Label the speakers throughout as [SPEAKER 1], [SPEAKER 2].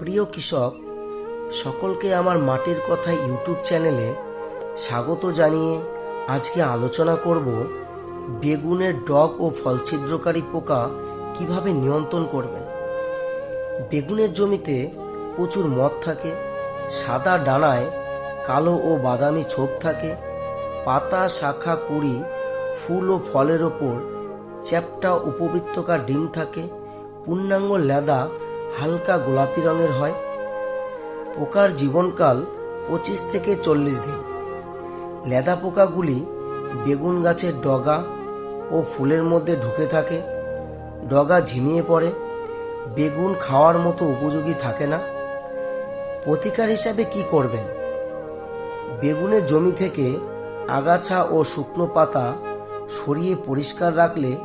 [SPEAKER 1] প্রিয় কৃষক, সকলকে আমার মাটির কথা ইউটিউব চ্যানেলে স্বাগত জানিয়ে আজকে আলোচনা করব বেগুনের ডগ ও ফল ছিদ্রকারী পোকা কীভাবে নিয়ন্ত্রণ করবেন। বেগুনের জমিতে প্রচুর মদ থাকে, সাদা ডানায় কালো ও বাদামি ছোপ থাকে, পাতা, শাখা, কুড়ি, ফুল ও ফলের ওপর চ্যাপটা উপবৃত্তকার ডিম থাকে, পূর্ণাঙ্গ লেদা হালকা গোলাপি রঙের হয়। পোকার জীবনকাল পঁচিশ থেকে চল্লিশ দিন। লেদা পোকাগুলি বেগুন গাছের ডগা ও ফুলের মধ্যে ঢুকে থাকে। ডগা ঝিমিয়ে পড়ে। বেগুন খাওয়ার মতো উপযোগী থাকে না। প্রতিকার হিসাবে কি করবেন? বেগুনের জমি থেকে আগাছা ও শুকনো পাতা সরিয়ে পরিষ্কার রাখলে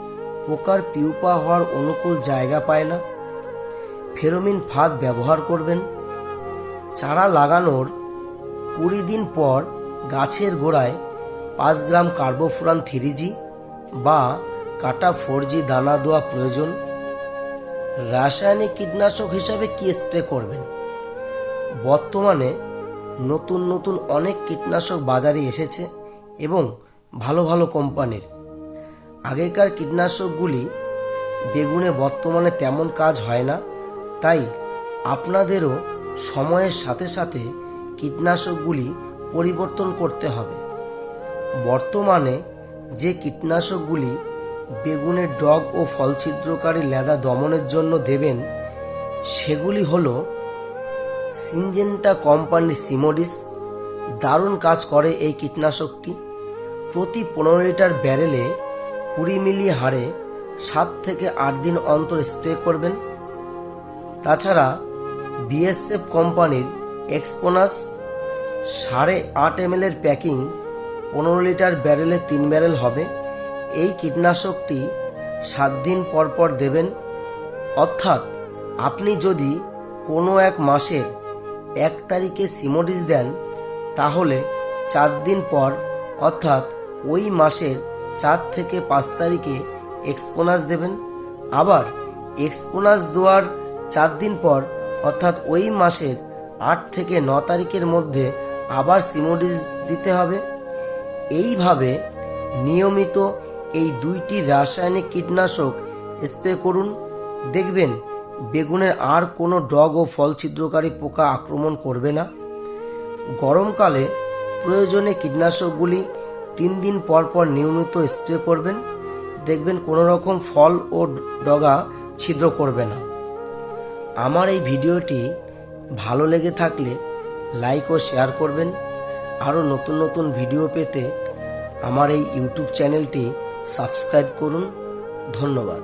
[SPEAKER 1] পোকার পিউপা হওয়ার অনুকূল জায়গা পায় না। ফেরোমিন ফাঁদ ব্যবহার করবেন। চারা লাগানোর কুড়ি দিন পর গাছের গোড়ায় পাঁচ গ্রাম কার্বোফুরান থ্রিজি বা কাটা ফোর জি দানা দেওয়া প্রয়োজন। রাসায়নিক কীটনাশক হিসাবে কি স্প্রে করবেন? বর্তমানে নতুন নতুন অনেক কীটনাশক বাজারে এসেছে এবং ভালো ভালো কোম্পানির। আগেকার কীটনাশকগুলি বেগুনে বর্তমানে তেমন কাজ হয় না। তাই আপনাদেরও সময়ের সাথে সাথে কীটনাশকগুলি পরিবর্তন করতে হবে। বর্তমানে যে কীটনাশকগুলি বেগুনের ডগ ও ফল ছিদ্রকারী লেদা দমনের জন্য দেবেন, সেগুলি হলো সিনজেন্টা কোম্পানির সিমোডিস, দারুণ কাজ করে এই কীটনাশকটি। প্রতি পনেরো লিটার ব্যারেলে কুড়ি মিলি হারে সাত থেকে আট দিন অন্তর স্প্রে করবেন। তাছাড়া বিএসএফ কোম্পানির এক্সপোনাস সাড়ে আট এম এর প্যাকিং পনেরো লিটার ব্যারেলে তিন ব্যারেল হবে। এই কীটনাশকটি সাত দিন পর পর দেবেন। অর্থাৎ আপনি যদি কোনো এক মাসের এক তারিখে সিমোডিস দেন, তাহলে চার দিন পর, অর্থাৎ ওই মাসের চার থেকে পাঁচ তারিখে এক্সপোনাস দেবেন। আবার এক্সপোনাস দেওয়ার চার দিন পর, অর্থাৎ ওই মাসের আট থেকে ন তারিখের মধ্যে আবার সিমোডিস দিতে হবে। এইভাবে নিয়মিত এই দুইটি রাসায়নিক কীটনাশক স্প্রে করুন। দেখবেন বেগুনের আর কোনো ডগ ও ফল ছিদ্রকারী পোকা আক্রমণ করবে না। গরমকালে প্রয়োজনে কীটনাশকগুলি তিন দিন পর পর নিয়মিত স্প্রে করবেন। দেখবেন কোনো রকম ফল ও ডগা ছিদ্র করবে না। আমার এই ভিডিওটি ভালো লেগে থাকলে লাইক ও শেয়ার করবেন। আরও নতুন নতুন ভিডিও পেতে আমার এই ইউটিউব চ্যানেলটি সাবস্ক্রাইব করুন। ধন্যবাদ।